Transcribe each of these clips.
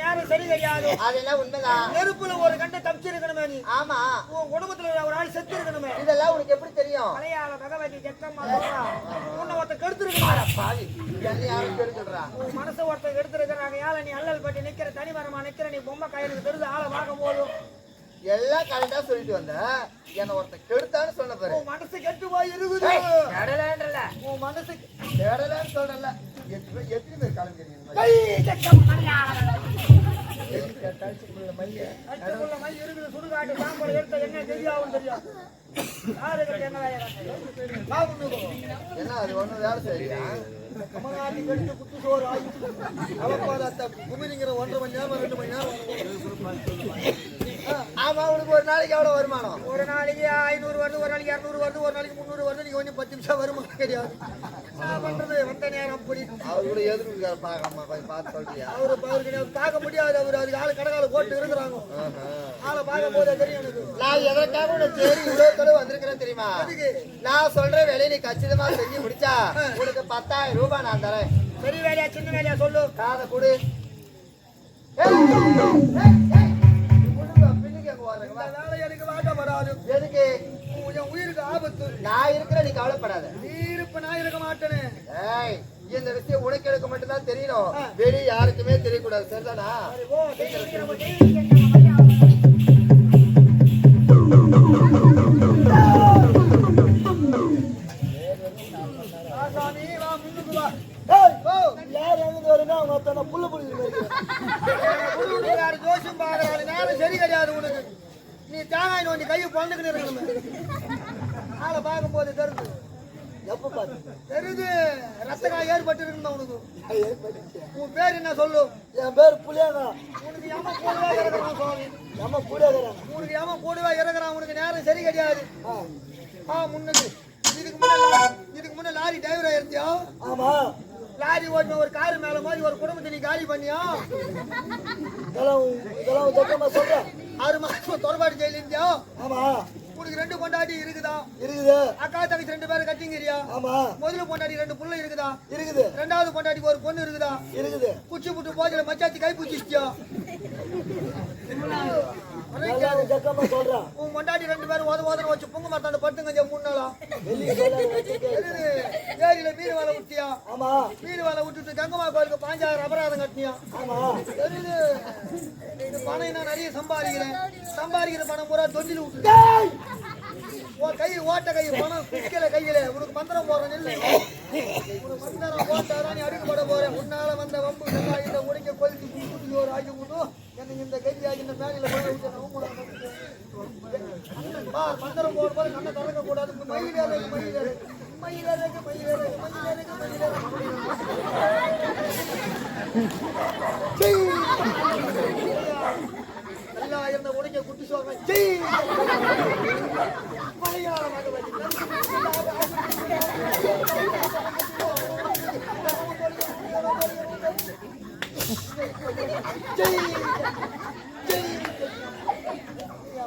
நேரம் சரி கிடையாது அதெல்லாம் உண்மைதான். நெருப்புல ஒரு கண்டை தப்பிச்சிருக்கணுமே நீ. ஆமா. உன் குடும்பத்துல ஒரு ஆள் செத்து இருக்கணுமே இதெல்லாம் உனக்கு எப்படி தெரியும்? மலையாள பகவதி ஜெக்கம்மா உன்னை ஒருத்த கெடுத்துருக்கணும்? பாவி யாரும் தெரிஞ்சுடுறா உன் மனசை ஒருத்த கெடுத்துருக்கிறாங்க ஏழை நீ அல்லல் பட்டு நிக்கிற தனி மரமா நிக்கிற நீ பொம்மை கையிலுக்கு தெரிஞ்சு ஆளை பார்க்கும் போதும் எல்லாம் கரெக்டா சொல்லிட்டு வந்த. என்ன ஒருத்தன் கெடுத்தான்னு சொன்ன பாரு. உன் மனசு கெட்டு போய் இருக்குது. உன் மனசு தேடலன்னு சொல்றல என்ன அது வேலை குத்து சோறு ஆகி அவப்பாதத்தை குமிரிங்கிற ஒன்றரை மணி நேரம் ரெண்டு மணி நேரம் ஆமா உனக்கு ஒரு நாளைக்கு எவ்வளவு வருமானம்? ஒரு நாளைக்கு ஐநூறு வருது ஒரு நாளைக்கு இரநூறு வருது ஒரு நாளைக்கு முந்நூறு வருது நீங்க கொஞ்சம் பத்து நிமிஷம் வருமானம் கிடையாது. பண்றது? வந்த நேரம் அப்படி. அவர் கூட எதிர்ப்பு பார்த்து சொல்றியா? அவரு அவருக்கு பார்க்க முடியாது அவரு. அதுக்கு ஆளு கடகால போட்டு இருக்கிறாங்க. ஆளை பார்க்கும் போதே தெரியும் எனக்கு. நான் எதற்காக உனக்கு தேடி இவ்வளவு தொலைவு வந்திருக்கிறேன் தெரியுமா? எதுக்கு? நான் சொல்ற வேலையை நீ கச்சிதமா செஞ்சு முடிச்சா உனக்கு பத்தாயிரம் ரூபாய் நான் தரேன். பெரிய வேலையா சின்ன வேலையா சொல்லு. காதை கொடு. இந்த வேலை எனக்கு வாட்ட வராது. எதுக்கு? என் உயிருக்கு ஆபத்து. நான் இருக்கிற நீ கவலைப்படாத. நீ இருப்ப நான் இருக்க மாட்டேனே. ஏய் இந்த விஷயம் உனக்கு எனக்கு மட்டும் தான் தெரியணும் வெளியே யாருக்குமே தெரியக்கூடாது சரிதானா? கேட்ட பொழந்துக்கிட்டு இருக்கணும் ஆளை பார்க்கும்போது தெரியுது. எப்ப பார்த்து தெரியுது. ரத்த காய் ஏற்பட்டு இருக்கணும் உனக்கு. உன் பேர் என்ன சொல்லு? என் பேர் புளியாங்க. உனக்கு ஏமா கூடவா இறக்குறான் சுவாமி? ஏமா கூட உனக்கு ஏமா கூடவா இறக்குறான்? உனக்கு நேரம் சரி கிடையாது. ஆ. முன்னுக்கு. இதுக்கு முன்னாடி இதுக்கு முன்னாடி லாரி டிரைவரா இருந்தியா ஆமா. லாரி ஓட்டின ஒரு கார் மேல மாதிரி ஒரு குடும்பத்தை நீ காலி பண்ணியா? இதெல்லாம் இதெல்லாம் சொல்றேன். ஆறு மாசம் ஆமா. உனக்கு ரெண்டு பொண்டாட்டி இருக்குதா? இருக்குது. அக்கா தங்கச்சி ரெண்டு பேரும் கட்டிங்கிறியா? ஆமா. முதல்ல பொண்டாட்டி ரெண்டு புள்ள இருக்குதா? இருக்குது. ரெண்டாவது பொண்டாட்டிக்கு ஒரு பொண்ணு இருக்குதா? இருக்குது. குச்சி புட்டு போஜல மச்சாச்சி கை பூச்சிச்சியா? உன் பொண்டாட்டி ரெண்டு பேரும் ஓத ஓதன வச்சு பொங்க மாட்டாண்ட பட்டுங்க மூணு நாளா. ஏரியில மீன் வேலை விட்டியா? ஆமா. மீன் வேலை விட்டுட்டு கங்கம்மா கோயிலுக்கு பாஞ்சாயிரம் அபராதம் கட்டினியா? ஆமா. பணம் நான் நிறைய சம்பாதிக்கிறேன் சம்பாதிக்கிற பணம் பூரா தொண்டில் விட்டு. உன் கை ஓட்ட கை பணம் குடிக்கல கையில. உனக்கு மந்திரம் போடுறேன் இல்லை. உனக்கு மந்திரம் போட்டாதான் நீ அடிக்கப்பட போறேன் உன்னால வந்த வம்பு இந்த உடைக்க கொலுக்கு குட்டி ஒரு ஆகி விட்டும் எனக்கு இந்த கைதியாகி இந்த மேலையில போய் விட்டு மந்திரம் போட போது கண்ணை திறக்க கூடாது. மயிலேறு மயிலேறு மயிலேறு மயிலேறு மயிலேறு மயிலேறு நல்லா இருந்த குட்டி சொல்றேன்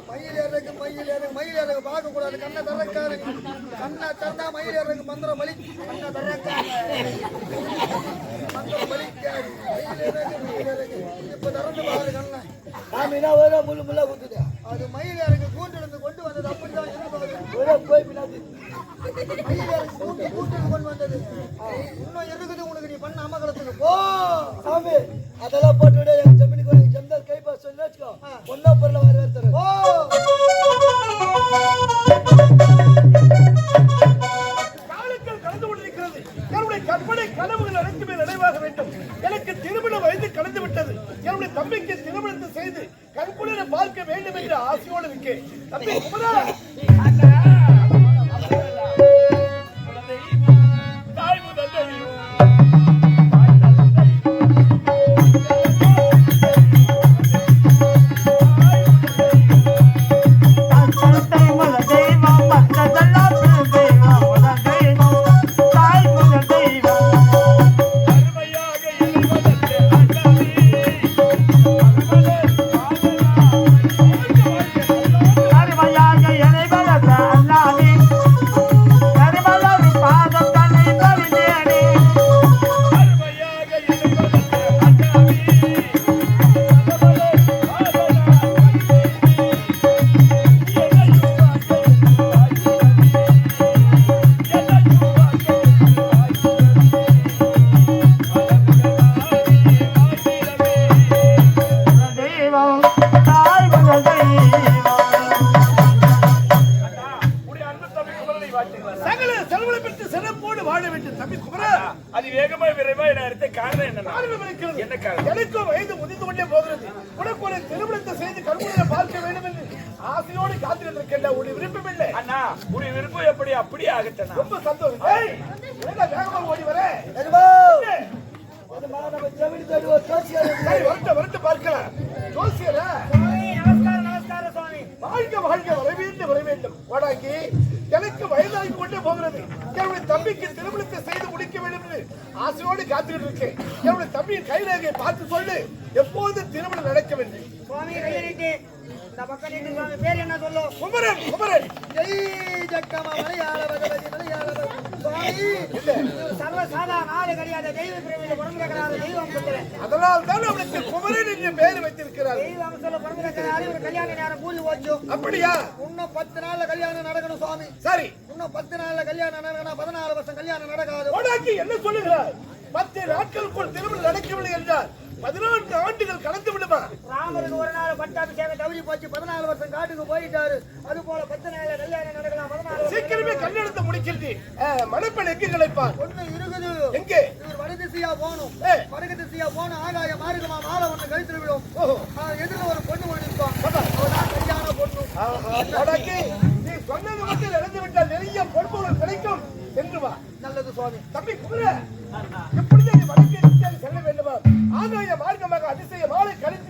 மயில் இறங்கு மயில் இறங்கு மயில் ஏறக்கு பார்க்க கூடாது கண்ணை திறக்காரு கண்ணை திறந்தா மயில் இறங்கு மந்திரம் பலி கண்ணை தரக்காரு மயில் முள்ளு முள்ளா குத்துது அது மயில் ஏறக்கு கூட்டிலிருந்து கொண்டு வந்தது அப்படிதான் ஒரே போய் பின்னாடி மயில் கூட்டி கொண்டு வந்தது இன்னும் இருக்குது உனக்கு நீ பண்ண அமகலத்துக்கு போ சாமி அதெல்லாம் போட்டு விட கொண்டிருக்கிறது என்னுடைய கற்பனை கனவுகள் அனைத்துமே நிறைவாக வேண்டும். எனக்கு திருமண வயது கடந்து விட்டது என்னுடைய தம்பிக்கு திருமணத்தை செய்து கற்பனை பார்க்க வேண்டும் என்று ஆசையோடு இருக்கேன். தம்பி குமரா நடந்து கொண்டே போகிறது. உனக்கு ஒரு திருமணத்தை செய்து கண்முறையை பார்க்க வேண்டும் என்று ஆசையோடு காத்திருக்கின்ற ஒரு விருப்பம் இல்லை. அண்ணா ஒரு விருப்பம் எப்படி? அப்படியே ஆகட்டனா ரொம்ப சந்தோஷம். ஏய், என்ன வேகமா ஓடி வர? வாழ்க வாழ்க. வர வேண்டும் வர வேண்டும் வாடாக்கி எனக்கு வயதாகி கொண்டே போகிறது. என்னுடைய தம்பிக்கு திருமணத்தை செய்து முடிக்க வேண்டும் என்று ஆசையோடு காத்துக்கிட்டு இருக்கேன். என்னுடைய தம்பியின் கைரேகையை பார்த்து சொல்லு எப்போது திருமணம் நடக்க வேண்டும்? சுவாமி கையை நீட்டு இந்த பக்கம் பேர் என்ன சொல்லும் குமரன் குமரன். ஜெய் ஜக்கமா மலையாள பகவதி மலையாள பகவதி. சுவாமி இவர் சர்வ சாதாரண ஆளு கிடையாது தெய்வ பிரிவில் பிறந்திருக்கிறாரு தெய்வ அம்சத்துல அதனால் தான் அவனுக்கு குமரன் என்று பெயர் வைத்திருக்கிறார். தெய்வ அம்சத்துல பிறந்திருக்கிறாரு இவர் கல்யாண நேரம் கூலி போச்சு. அப்படியா? இன்னும் பத்து நாள்ல கல்யாணம் நடக்கணும் சுவாமி. சரி. இன்னும் பத்து நாள்ல கல்யாணம் நடக்கணும் பதினாலு வருஷம் கல்யாணம் நடக்காது. வாடாக்கி என்ன சொல்லுகிறார் பத்து நாட்களுக்குள் திருமணம் நடக்கவில்லை என்றால் பதினான்கு ஆண்டுகள் கடந்து விடுமா? ராமருக்கு ஒரு நாள் பட்டாபிஷேகம் தவறி போச்சு பதினாலு வருஷம் காட்டுக்கு போயிட்டாரு. அது போல பத்து நாள்ல கல்யாணம் நடக்கலாம் பதினாலு சீக்கிரமே கல்யாணத்தை முடிக்கின்றி மணப்பெண் எங்கு கிடைப்பார்? ஒண்ணு இருக்குது. எங்கே? இவர் வட திசையா போகணும். வடக்கு திசையா போன ஆகாய மார்க்கமா மாலை ஒண்ணு கழுத்துல விடும். எதிரில் ஒரு பொண்ணு ஒண்ணு அவதான் கல்யாண பொண்ணு. நிறைய பொறுப்புகள் கிடைக்கும் என்று வா. நல்லது சுவாமி. தம்பி குமர எப்படி வடக்கே செல்ல வேண்டுமா? ஆதாய மார்க்கமாக அதிசயமான கணித